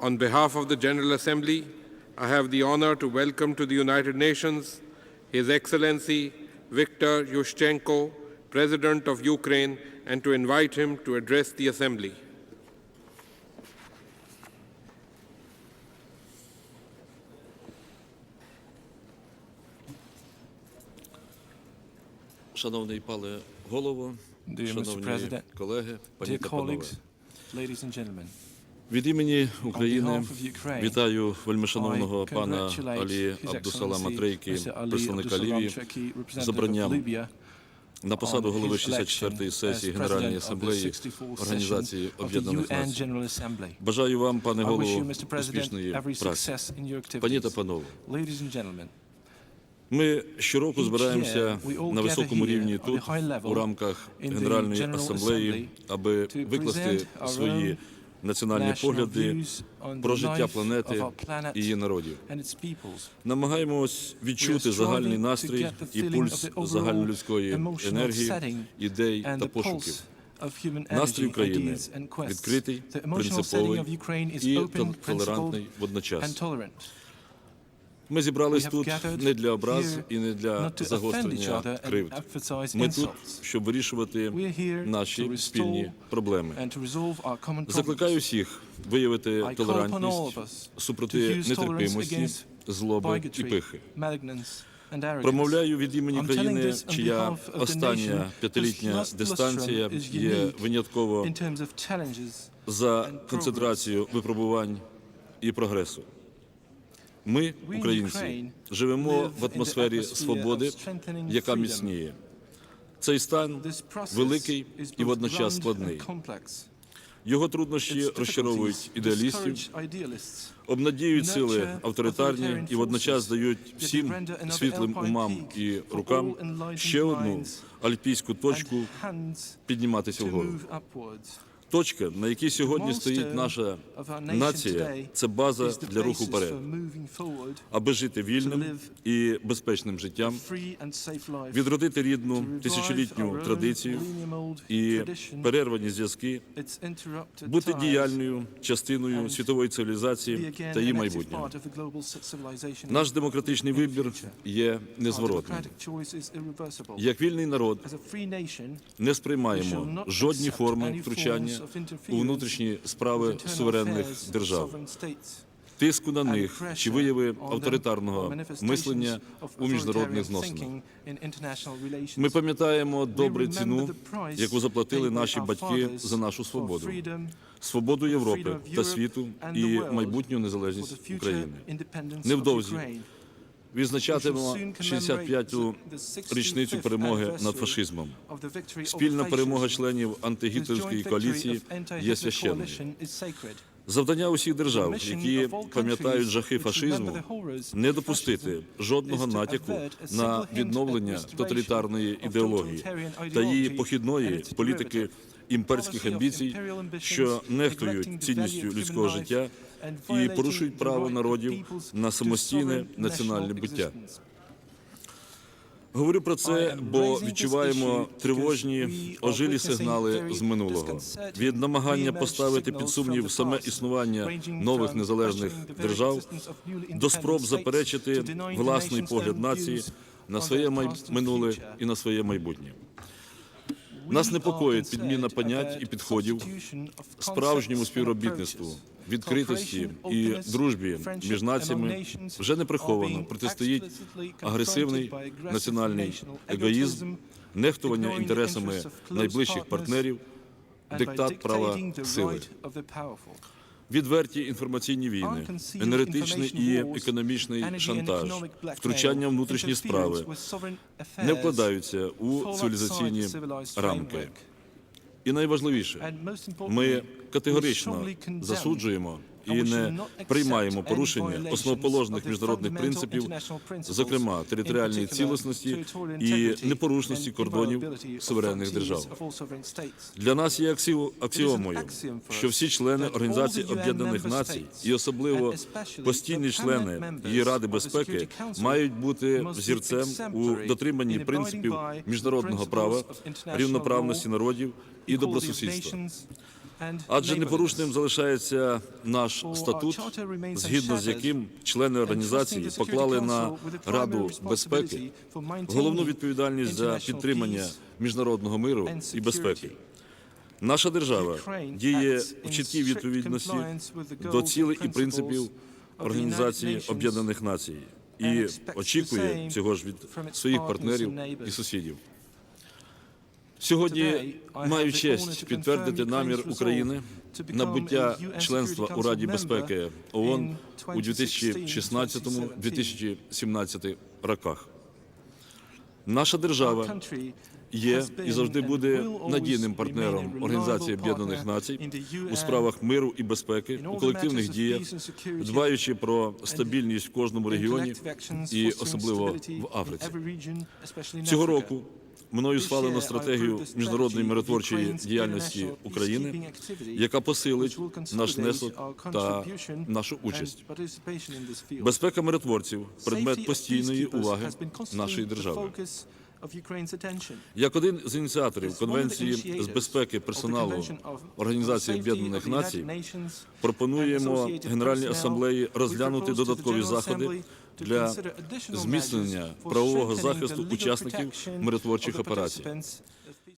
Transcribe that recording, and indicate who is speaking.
Speaker 1: On behalf of the General Assembly, I have the honor to welcome to the United Nations His Excellency Viktor Yushchenko, President of Ukraine, and to invite him to address the Assembly.
Speaker 2: Шановний пане голово,
Speaker 3: Dear Mr.
Speaker 2: шановні
Speaker 3: President,
Speaker 2: колеги, пані
Speaker 3: Dear
Speaker 2: та панове.
Speaker 3: colleagues, ladies and gentlemen,
Speaker 2: Від імені України вітаю вельмишановного пана Алі Абдусалама Трейки, представника Лівії, з обранням на посаду голови
Speaker 3: his
Speaker 2: 64-ї
Speaker 3: election
Speaker 2: сесії Генеральної асамблеї
Speaker 3: 64th
Speaker 2: Організації Об'єднаних Націй. Бажаю вам, пане.
Speaker 3: President,
Speaker 2: успішної праці. Пані та панове, ми щороку збираємося на високому рівні тут, у рамках Генеральної асамблеї, аби викласти свої національні погляди про життя планети і її народів. Намагаємось відчути загальний настрій і пульс загальнолюдської енергії, ідей та пошуків. Настрій України відкритий, принциповий і толерантний водночас. Ми зібрались тут не для образ і не для загострення кривд. Ми тут, щоб вирішувати наші спільні проблеми. Закликаю всіх виявити толерантність супроти нетерпимості, злоби і пихи. Промовляю від імені країни, чия остання п'ятилітня дистанція є винятково за концентрацію випробувань і прогресу. Ми, українці, живемо в атмосфері свободи, яка міцніє. Цей стан великий і водночас складний. Його труднощі розчаровують ідеалістів, обнадіюють сили авторитарні і водночас дають всім світлим умам і рукам ще одну альпійську точку підніматися вгору. Точка, на якій сьогодні стоїть наша нація, це база для руху вперед, аби жити вільним і безпечним життям, відродити рідну тисячолітню традицію і перервані зв'язки, бути діяльною частиною світової цивілізації та її майбутнього. Наш демократичний вибір є незворотним. Як вільний народ не сприймаємо жодні форми втручання у внутрішні справи суверенних держав. Тиску на них чи вияви авторитарного мислення у міжнародних зносинах. Ми пам'ятаємо добре ціну, яку заплатили наші батьки за нашу свободу, свободу Європи та світу і майбутню незалежність України. Невдовзі. Відзначатимемо
Speaker 3: We shall soon commemorate
Speaker 2: 65-ту
Speaker 3: the 65th
Speaker 2: річницю перемоги над фашизмом. Спільна перемога членів антигітлерської коаліції є священною. Завдання усіх держав, які пам'ятають жахи фашизму, не допустити жодного натяку на відновлення тоталітарної ідеології та її похідної політики імперських амбіцій, що нехтують цінністю людського життя і порушують право народів на самостійне національне буття. Говорю про це, бо відчуваємо тривожні ожилі сигнали з минулого від намагання поставити під сумнів саме існування нових незалежних держав до спроб заперечити власний погляд нації на своє минуле і на своє майбутнє. Нас непокоїть підміна понять і підходів, справжньому співробітництву, відкритості і дружбі між націями вже не приховано протистоїть агресивний національний егоїзм, нехтування інтересами найближчих партнерів, диктат права сили. Відверті інформаційні війни, енергетичний і економічний шантаж, втручання в внутрішні справи не вкладаються у цивілізаційні рамки. І найважливіше, ми категорично засуджуємо і не приймаємо порушення основоположних міжнародних принципів, зокрема територіальної цілісності і непорушності кордонів суверенних держав. Для нас є аксіомою, що всі члени Організації Об'єднаних Націй і особливо постійні члени її Ради безпеки мають бути взірцем у дотриманні принципів міжнародного права, рівноправності народів і добросусідства. Адже непорушним залишається наш статут, згідно з яким члени організації поклали на Раду безпеки головну відповідальність за підтримання міжнародного миру і безпеки. Наша держава діє
Speaker 3: in
Speaker 2: чіткій відповідності до цілей і принципів Організації Об'єднаних Націй і очікує цього ж від своїх партнерів і сусідів. Сьогодні маю честь підтвердити намір України набуття членства у Раді безпеки ООН у 2016-2017 роках. Наша держава є і завжди буде надійним партнером Організації Об'єднаних Націй у справах миру і безпеки, у колективних діях, дбаючи про стабільність в кожному регіоні і особливо в Африці. Цього року мною схвалено стратегію міжнародної миротворчої діяльності України, яка посилить наш внесок та нашу участь. Безпека миротворців предмет постійної уваги нашої держави. Як один з ініціаторів Конвенції з безпеки персоналу Організації Об'єднаних Націй пропонуємо Генеральній асамблеї розглянути додаткові заходи для зміцнення правового захисту учасників миротворчих операцій.